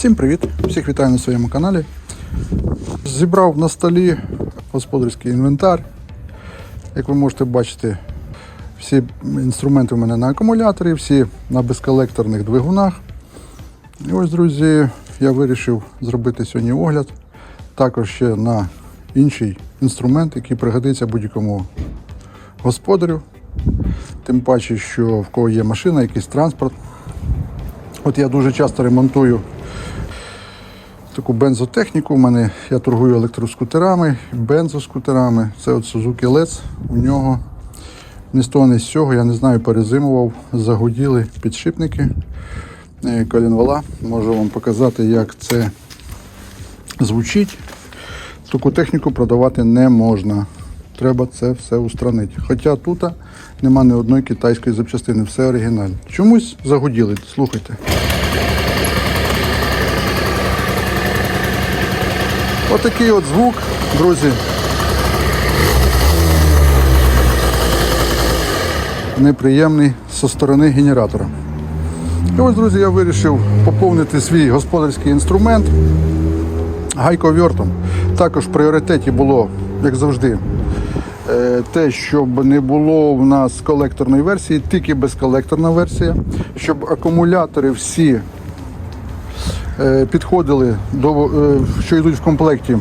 Всім привіт! Всіх вітаю на своєму каналі. Зібрав на столі господарський інвентар. Як ви можете бачити, всі інструменти у мене на акумуляторі, всі на безколекторних двигунах. І ось, друзі, я вирішив зробити сьогодні огляд. Також ще на інший інструмент, який пригодиться будь-якому господарю. Тим паче, що в кого є машина, якийсь транспорт. От я дуже часто ремонтую таку бензотехніку. У мене я торгую електроскутерами, бензоскутерами. Це от Suzuki LES. У нього ні з того, ні з цього, я не знаю, перезимував, загуділи підшипники е, колінвала. Можу вам показати, як це звучить. Таку техніку продавати не можна. Треба це все устранити. Хоча тут нема ні одної китайської запчастини, все оригінальне. Чомусь загуділи, слухайте. Отакий от звук, друзі. Неприємний зі сторони генератора. І ось, друзі, я вирішив поповнити свій господарський інструмент гайковертом. Також в пріоритеті було, як завжди, е, те, щоб не було в нас колекторної версії, тільки безколекторна версія, щоб акумулятори всі підходили до е, що йдуть в комплекті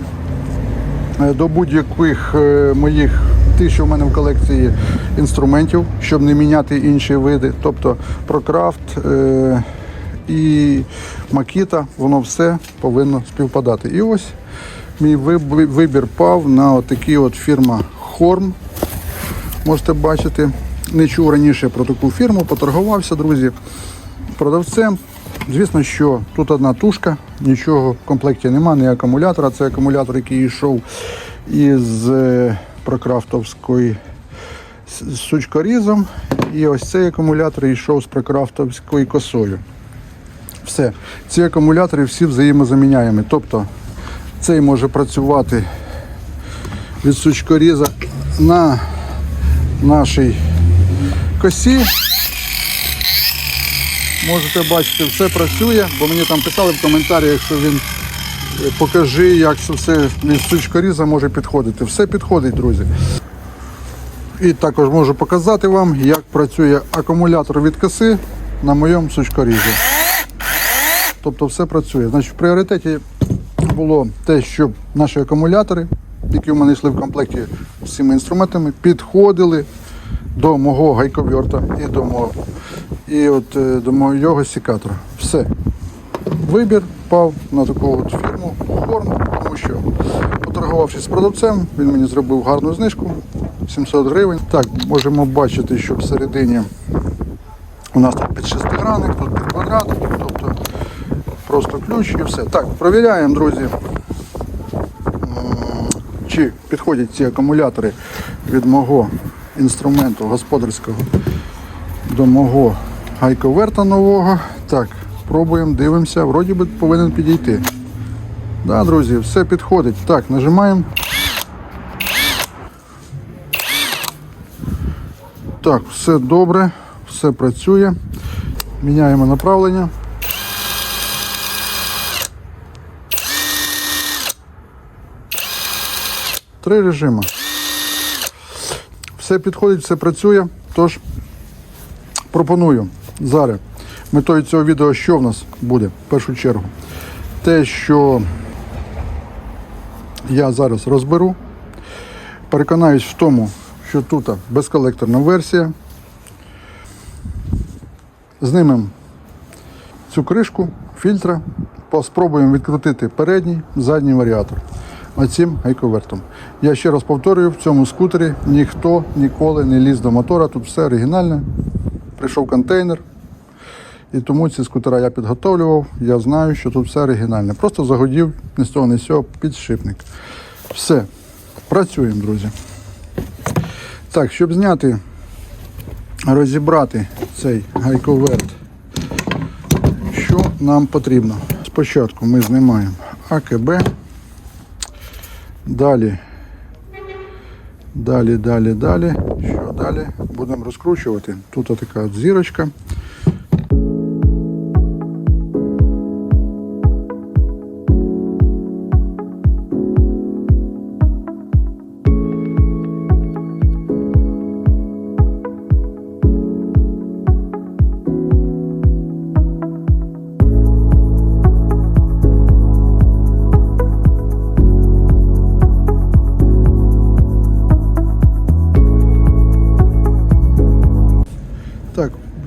е, до будь-яких е, моїх тих, що в мене в колекції інструментів, щоб не міняти інші види. Тобто Procraft е, і Makita, воно все повинно співпадати. І ось мій вибір пав на отакі от фірма Хорм. Можете бачити. Не чув раніше про таку фірму, поторгувався, друзі, продавцем. Звісно, що тут одна тушка, нічого в комплекті немає, ні акумулятора. Це акумулятор, який йшов із е, прокрафтовської з сучкорізом. І ось цей акумулятор йшов з прокрафтовською косою. Все. Ці акумулятори всі взаємозаміняємі. Тобто цей може працювати від сучкоріза на нашій косі. Можете бачити, все працює, бо мені там писали в коментарях, що він е, покажи, як це все від сучкоріза може підходити. Все підходить, друзі. І також можу показати вам, як працює акумулятор від коси на моєму сучкорізі. Тобто все працює. Значить, в пріоритеті було те, щоб наші акумулятори, які в мене йшли в комплекті з цими інструментами, підходили до мого гайковерта і до мого, і от, е, до мого секатора. Все. Вибір пав на таку от фірму Хорн, тому що поторгувавшись з продавцем, він мені зробив гарну знижку 700 гривень. Так, можемо бачити, що всередині у нас тут під шестигранник, тут під квадрат, тобто просто ключ і все. Так, провіряємо, друзі, чи підходять ці акумулятори від мого інструменту господарського до мого гайковерта нового. Так, пробуємо, дивимося, вроді би повинен підійти. Да, друзі, все підходить. Так, нажимаємо. Так, все добре, все працює. Міняємо направлення. Три режими. Все підходить, все працює. Тож пропоную зараз метою цього відео, що в нас буде в першу чергу. Те, що я зараз розберу. Переконаюсь в тому, що тут безколекторна версія. Знімемо цю кришку фільтра, спробуємо відкрутити передній, задній варіатор оцим гайковертом. Я ще раз повторюю, в цьому скутері ніхто ніколи не ліз до мотора, тут все оригінальне. Прийшов контейнер. І тому ці скутера я підготовлював. Я знаю, що тут все оригінальне. Просто загодів ні з того, ні з цього підшипник. Все. Працюємо, друзі. Так, щоб зняти, розібрати цей гайковерт, що нам потрібно? Спочатку ми знімаємо АКБ. Далі. Далі, далі, далі. Що далі? Будемо розкручувати. Тут така от.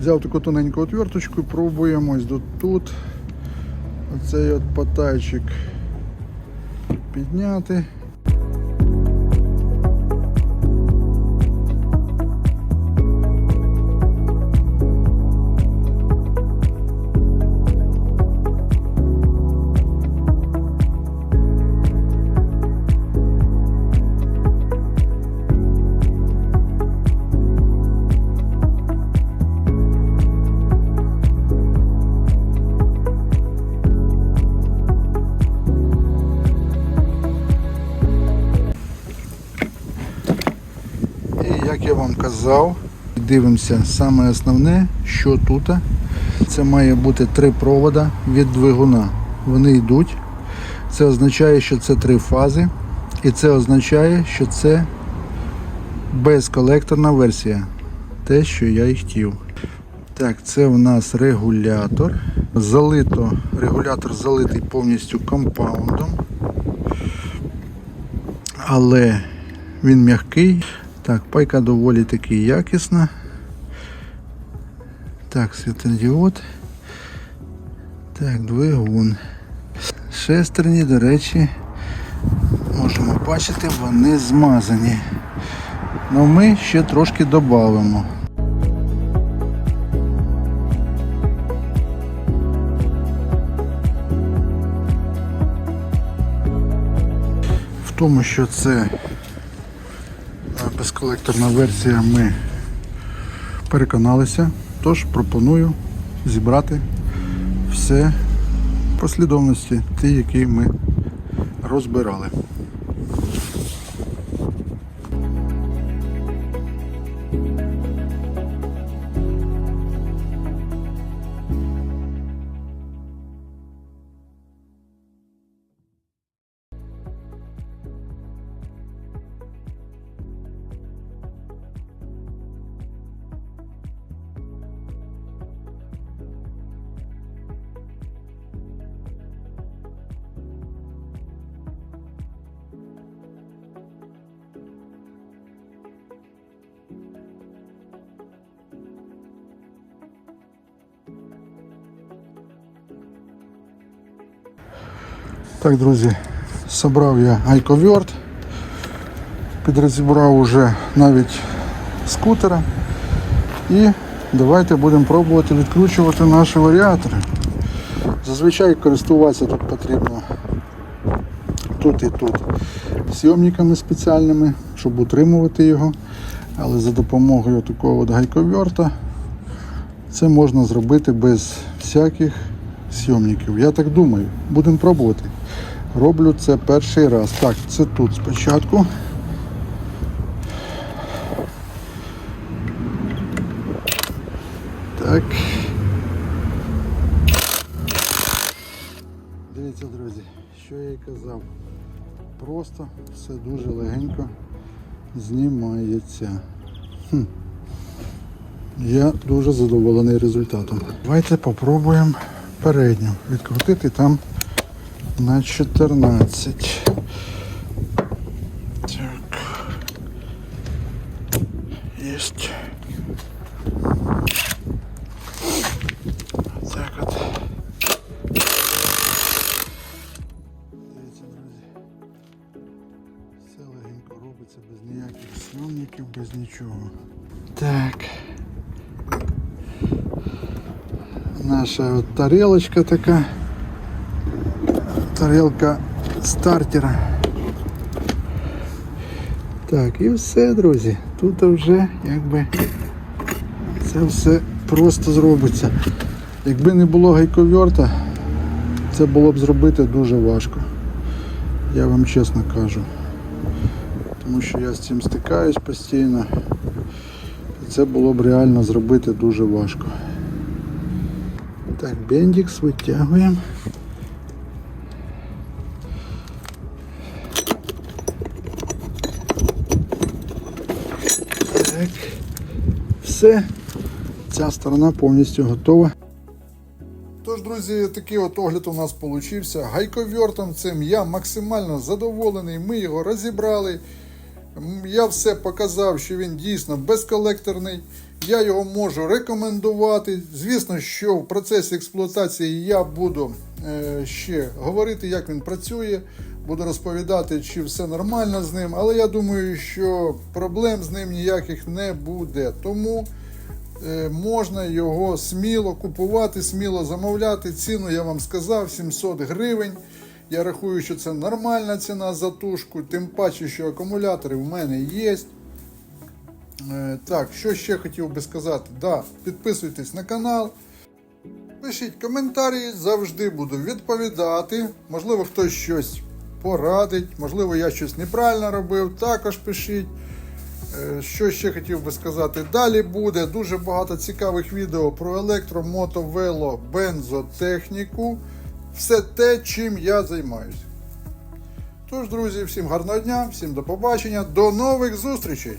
Взяв таку тоненьку отверточку і пробуємо ось до тут. Оцей от потайчик підняти. Як я вам казав, дивимося саме основне, що тут. Це має бути три провода від двигуна. Вони йдуть. Це означає, що це три фази. І це означає, що це безколекторна версія. Те, що я і хотів. Так, це в нас регулятор. Залито, регулятор залитий повністю компаундом. Але він м'який. Так, пайка доволі таки якісна. Так, світлодіод. Так, двигун. Шестерні, до речі, можемо бачити, вони змазані. Ну ми ще трошки додамо. В тому, що це безколекторна версія, ми переконалися. Тож пропоную зібрати все послідовності, ті, які ми розбирали. Так, друзі, зібрав я гайковерт, підрозібрав уже навіть скутера. І давайте будемо пробувати відкручувати наші варіатори. Зазвичай користуватися тут потрібно тут і тут сйомниками спеціальними, щоб утримувати його. Але за допомогою такого гайковерта це можна зробити без всяких сйомників. Я так думаю. Будемо пробувати. Роблю це перший раз. Так, це тут спочатку. Так. Дивіться, друзі, що я і казав. Просто все дуже легенько знімається. Хм. Я дуже задоволений результатом. Давайте попробуємо передню відкрутити там на 14. Так. Єсть. Так от. Дивіться, друзі. Все легенько робиться без ніяких сйомників, без нічого. Так. Наша от тарелочка така. Тарелка стартера. Так, і все, друзі. Тут вже якби це все просто зробиться. Якби не було гайковерта, це було б зробити дуже важко. Я вам чесно кажу. Тому що я з цим стикаюсь постійно. І це було б реально зробити дуже важко. Так, бендікс витягуємо. Так. Все. Ця сторона повністю готова. Тож, друзі, такий от огляд у нас получився. Гайковертом цим я максимально задоволений. Ми його розібрали. Я все показав, що він дійсно безколекторний. Я його можу рекомендувати. Звісно, що в процесі експлуатації я буду е, ще говорити, як він працює, буду розповідати, чи все нормально з ним. Але я думаю, що проблем з ним ніяких не буде. Тому е, можна його сміло купувати, сміло замовляти. Ціну я вам сказав 700 гривень. Я рахую, що це нормальна ціна за тушку, тим паче, що акумулятори в мене є. Е, Так, що ще хотів би сказати? Да, підписуйтесь на канал. Пишіть коментарі, завжди буду відповідати. Можливо, хтось щось порадить, можливо, я щось неправильно робив. Також пишіть. Е, Що ще хотів би сказати? Далі буде дуже багато цікавих відео про електро, мото, вело, бензотехніку. Все те, чим я займаюся. Тож, друзі, всім гарного дня, всім до побачення, до нових зустрічей!